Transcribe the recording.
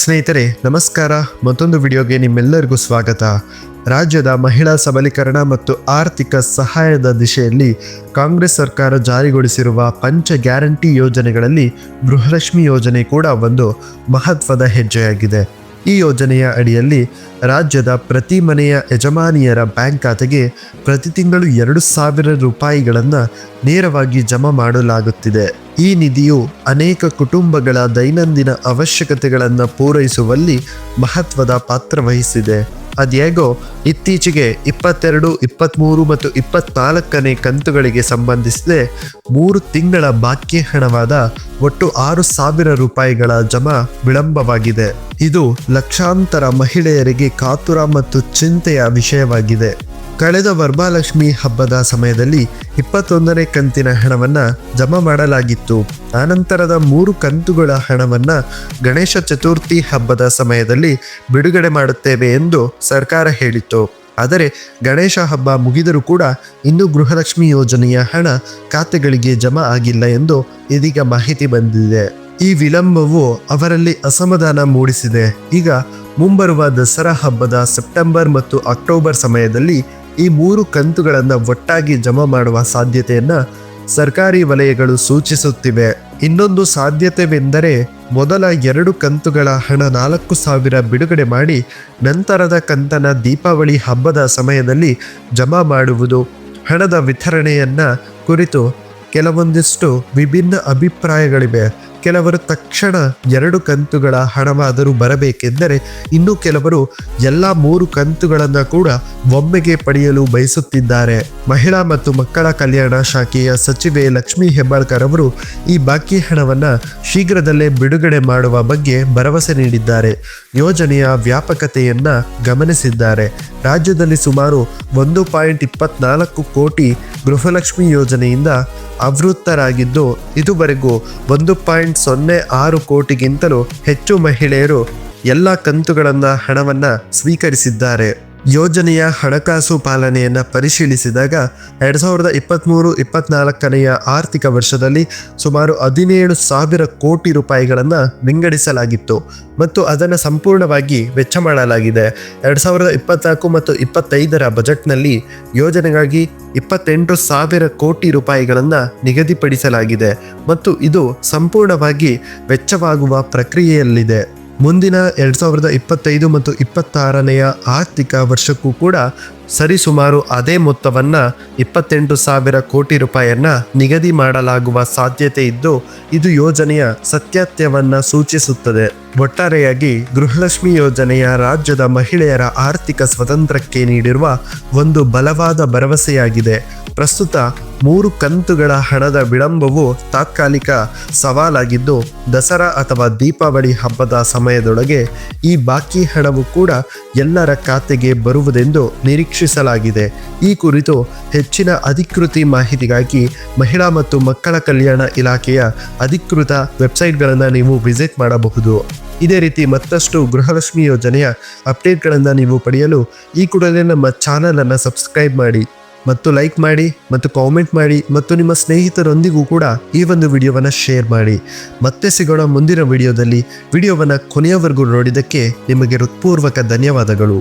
ಸ್ನೇಹಿತರೆ, ನಮಸ್ಕಾರ. ಮತ್ತೊಂದು ವಿಡಿಯೋಗೆ ನಿಮ್ಮೆಲ್ಲರಿಗೂ ಸ್ವಾಗತ. ರಾಜ್ಯದ ಮಹಿಳಾ ಸಬಲೀಕರಣ ಮತ್ತು ಆರ್ಥಿಕ ಸಹಾಯದ ದಿಶೆಯಲ್ಲಿ ಕಾಂಗ್ರೆಸ್ ಸರ್ಕಾರ ಜಾರಿಗೊಳಿಸಿರುವ ಪಂಚ ಗ್ಯಾರಂಟಿ ಯೋಜನೆಗಳಲ್ಲಿ ಗೃಹಲಕ್ಷ್ಮಿ ಯೋಜನೆ ಕೂಡ ಒಂದು ಮಹತ್ವದ ಹೆಜ್ಜೆಯಾಗಿದೆ. ಈ ಯೋಜನೆಯ ಅಡಿಯಲ್ಲಿ ರಾಜ್ಯದ ಪ್ರತಿ ಮನೆಯ ಯಜಮಾನಿಯರ ಬ್ಯಾಂಕ್ ಖಾತೆಗೆ ಪ್ರತಿ ತಿಂಗಳು ಎರಡು ಸಾವಿರ ರೂಪಾಯಿಗಳನ್ನು ನೇರವಾಗಿ ಜಮಾ ಮಾಡಲಾಗುತ್ತಿದೆ. ಈ ನಿಧಿಯು ಅನೇಕ ಕುಟುಂಬಗಳ ದೈನಂದಿನ ಅವಶ್ಯಕತೆಗಳನ್ನು ಪೂರೈಸುವಲ್ಲಿ ಮಹತ್ವದ ಪಾತ್ರ ವಹಿಸಿದೆ ಅದ್ಯಾಗೋ, ಇತ್ತೀಚೆಗೆ ಇಪ್ಪತ್ತೆರಡು ಇಪ್ಪತ್ತ್ಮೂರು ಮತ್ತು ಇಪ್ಪತ್ನಾಲ್ಕನೇ ಕಂತುಗಳಿಗೆ ಸಂಬಂಧಿಸಿದೆ ಮೂರು ತಿಂಗಳ ಬಾಕಿ ಹಣವಾದ ಒಟ್ಟು ಆರು ಸಾವಿರ ರೂಪಾಯಿಗಳ ಜಮಾ ವಿಳಂಬವಾಗಿದೆ. ಇದು ಲಕ್ಷಾಂತರ ಮಹಿಳೆಯರಿಗೆ ಕಾತುರ ಮತ್ತು ಚಿಂತೆಯ ವಿಷಯವಾಗಿದೆ. ಕಳೆದ ವರ್ಮಾಲಕ್ಷ್ಮಿ ಹಬ್ಬದ ಸಮಯದಲ್ಲಿ ಇಪ್ಪತ್ತೊಂದನೇ ಕಂತಿನ ಹಣವನ್ನು ಜಮಾ ಮಾಡಲಾಗಿತ್ತು. ಆನಂತರದ ಮೂರು ಕಂತುಗಳ ಹಣವನ್ನು ಗಣೇಶ ಚತುರ್ಥಿ ಹಬ್ಬದ ಸಮಯದಲ್ಲಿ ಬಿಡುಗಡೆ ಮಾಡುತ್ತೇವೆ ಎಂದು ಸರ್ಕಾರ ಹೇಳಿತ್ತು. ಆದರೆ ಗಣೇಶ ಹಬ್ಬ ಮುಗಿದರೂ ಕೂಡ ಇನ್ನೂ ಗೃಹಲಕ್ಷ್ಮಿ ಯೋಜನೆಯ ಹಣ ಖಾತೆಗಳಿಗೆ ಜಮಾ ಆಗಿಲ್ಲ ಎಂದು ಇದೀಗ ಮಾಹಿತಿ ಬಂದಿದೆ. ಈ ವಿಳಂಬವು ಅವರಲ್ಲಿ ಅಸಮಾಧಾನ ಮೂಡಿಸಿದೆ. ಈಗ ಮುಂಬರುವ ದಸರಾ ಹಬ್ಬದ ಸೆಪ್ಟೆಂಬರ್ ಮತ್ತು ಅಕ್ಟೋಬರ್ ಸಮಯದಲ್ಲಿ ಈ ಮೂರು ಕಂತುಗಳನ್ನು ಒಟ್ಟಾಗಿ ಜಮಾ ಮಾಡುವ ಸಾಧ್ಯತೆಯನ್ನು ಸರ್ಕಾರಿ ವಲಯಗಳು ಸೂಚಿಸುತ್ತಿವೆ. ಇನ್ನೊಂದು ಸಾಧ್ಯತೆವೆಂದರೆ ಮೊದಲ ಎರಡು ಕಂತುಗಳ ಹಣ ನಾಲ್ಕು ಸಾವಿರ ಬಿಡುಗಡೆ ಮಾಡಿ ನಂತರದ ಕಂತನ ದೀಪಾವಳಿ ಹಬ್ಬದ ಸಮಯದಲ್ಲಿ ಜಮಾ ಮಾಡುವುದು. ಹಣದ ವಿತರಣೆಯನ್ನು ಕುರಿತು ಕೆಲವೊಂದಿಷ್ಟು ವಿಭಿನ್ನ ಅಭಿಪ್ರಾಯಗಳಿವೆ. ಕೆಲವರು ತಕ್ಷಣ ಎರಡು ಕಂತುಗಳ ಹಣವಾದರೂ ಬರಬೇಕೆಂದರೆ ಇನ್ನು ಕೆಲವರು ಎಲ್ಲ ಮೂರು ಕಂತುಗಳನ್ನು ಕೂಡ ಒಮ್ಮೆಗೆ ಪಡೆಯಲು ಬಯಸುತ್ತಿದ್ದಾರೆ. ಮಹಿಳಾ ಮತ್ತು ಮಕ್ಕಳ ಕಲ್ಯಾಣ ಶಾಖೆಯ ಸಚಿವೆ ಲಕ್ಷ್ಮೀ ಹೆಬ್ಬಾಳ್ಕರ್ ಅವರು ಈ ಬಾಕಿ ಹಣವನ್ನು ಶೀಘ್ರದಲ್ಲೇ ಬಿಡುಗಡೆ ಮಾಡುವ ಬಗ್ಗೆ ಭರವಸೆ ನೀಡಿದ್ದಾರೆ. ಯೋಜನೆಯ ವ್ಯಾಪಕತೆಯನ್ನ ಗಮನಿಸಿದ್ದಾರೆ. ರಾಜ್ಯದಲ್ಲಿ ಸುಮಾರು ಒಂದು ಪಾಯಿಂಟ್ ಇಪ್ಪತ್ನಾಲ್ಕು ಕೋಟಿ ಗೃಹಲಕ್ಷ್ಮಿ ಯೋಜನೆಯಿಂದ ಆವೃತ್ತರಾಗಿದ್ದು ಇದುವರೆಗೂ ಒಂದು ಪಾಯಿಂಟ್ ಸೊನ್ನೆ ಆರು ಕೋಟಿಗಿಂತಲೂ ಹೆಚ್ಚು ಮಹಿಳೆಯರು ಎಲ್ಲ ಕಂತುಗಳನ್ನು ಹಣವನ್ನು ಸ್ವೀಕರಿಸಿದ್ದಾರೆ. ಯೋಜನೆಯ ಹಣಕಾಸು ಪಾಲನೆಯನ್ನು ಪರಿಶೀಲಿಸಿದಾಗ ಎರಡು ಸಾವಿರದ ಇಪ್ಪತ್ತ್ಮೂರು ಇಪ್ಪತ್ನಾಲ್ಕನೆಯ ಆರ್ಥಿಕ ವರ್ಷದಲ್ಲಿ ಸುಮಾರು ಹದಿನೇಳು ಸಾವಿರ ಕೋಟಿ ರೂಪಾಯಿಗಳನ್ನು ವಿಂಗಡಿಸಲಾಗಿತ್ತು ಮತ್ತು ಅದನ್ನು ಸಂಪೂರ್ಣವಾಗಿ ವೆಚ್ಚ ಮಾಡಲಾಗಿದೆ. ಎರಡು ಸಾವಿರದ ಇಪ್ಪತ್ನಾಲ್ಕು ಮತ್ತು ಇಪ್ಪತ್ತೈದರ ಬಜೆಟ್ನಲ್ಲಿ ಯೋಜನೆಗಾಗಿ ಇಪ್ಪತ್ತೆಂಟು ಸಾವಿರ ಕೋಟಿ ರೂಪಾಯಿಗಳನ್ನು ನಿಗದಿಪಡಿಸಲಾಗಿದೆ ಮತ್ತು ಇದು ಸಂಪೂರ್ಣವಾಗಿ ವೆಚ್ಚವಾಗುವ ಪ್ರಕ್ರಿಯೆಯಲ್ಲಿದೆ. ಮುಂದಿನ ಎರಡು ಸಾವಿರದ ಇಪ್ಪತ್ತೈದು ಮತ್ತು ಇಪ್ಪತ್ತಾರನೆಯ ಆರ್ಥಿಕ ವರ್ಷಕ್ಕೂ ಕೂಡ ಸರಿಸುಮಾರು ಅದೇ ಮೊತ್ತವನ್ನು ಇಪ್ಪತ್ತೆಂಟು ಸಾವಿರ ಕೋಟಿ ರೂಪಾಯಿಯನ್ನು ನಿಗದಿ ಮಾಡಲಾಗುವ ಸಾಧ್ಯತೆ ಇದ್ದು, ಇದು ಯೋಜನೆಯ ಸತ್ಯತ್ಯವನ್ನು ಸೂಚಿಸುತ್ತದೆ. ಒಟ್ಟಾರೆಯಾಗಿ ಗೃಹಲಕ್ಷ್ಮಿ ಯೋಜನೆಯ ರಾಜ್ಯದ ಮಹಿಳೆಯರ ಆರ್ಥಿಕ ಸ್ವತಂತ್ರಕ್ಕೆ ನೀಡಿರುವ ಒಂದು ಬಲವಾದ ಭರವಸೆಯಾಗಿದೆ. ಪ್ರಸ್ತುತ ಮೂರು ಕಂತುಗಳ ಹಣದ ವಿಳಂಬವು ತಾತ್ಕಾಲಿಕ ಸವಾಲಾಗಿದ್ದು, ದಸರಾ ಅಥವಾ ದೀಪಾವಳಿ ಹಬ್ಬದ ಸಮಯದೊಳಗೆ ಈ ಬಾಕಿ ಹಣವು ಕೂಡ ಎಲ್ಲರ ಖಾತೆಗೆ ಬರುವುದೆಂದು ನಿರೀಕ್ಷಿಸಲಾಗಿದೆ. ಈ ಕುರಿತು ಹೆಚ್ಚಿನ ಅಧಿಕೃತಿ ಮಾಹಿತಿಗಾಗಿ ಮಹಿಳಾ ಮತ್ತು ಮಕ್ಕಳ ಕಲ್ಯಾಣ ಇಲಾಖೆಯ ಅಧಿಕೃತ ವೆಬ್ಸೈಟ್ಗಳನ್ನು ನೀವು ವಿಸಿಟ್ ಮಾಡಬಹುದು. ಇದೇ ರೀತಿ ಮತ್ತಷ್ಟು ಗೃಹಲಕ್ಷ್ಮಿ ಯೋಜನೆಯ ಅಪ್ಡೇಟ್ಗಳನ್ನು ನೀವು ಪಡೆಯಲು ಈ ಕೂಡಲೇ ನಮ್ಮ ಚಾನಲನ್ನು ಸಬ್ಸ್ಕ್ರೈಬ್ ಮಾಡಿ. ಮತ್ತು ಲೈಕ್ ಮಾಡಿ ಮತ್ತು ಕಾಮೆಂಟ್ ಮಾಡಿ ಮತ್ತು ನಿಮ್ಮ ಸ್ನೇಹಿತರೊಂದಿಗೂ ಕೂಡ ಈ ಒಂದು ವಿಡಿಯೋವನ್ನು ಶೇರ್ ಮಾಡಿ. ಮತ್ತೆ ಸಿಗೋಣ ಮುಂದಿನ ವಿಡಿಯೋದಲ್ಲಿ ವಿಡಿಯೋವನ್ನು ಕೊನೆಯವರೆಗೂ ನೋಡಿದ್ದಕ್ಕೆ ನಿಮಗೆ ಹೃತ್ಪೂರ್ವಕ ಧನ್ಯವಾದಗಳು.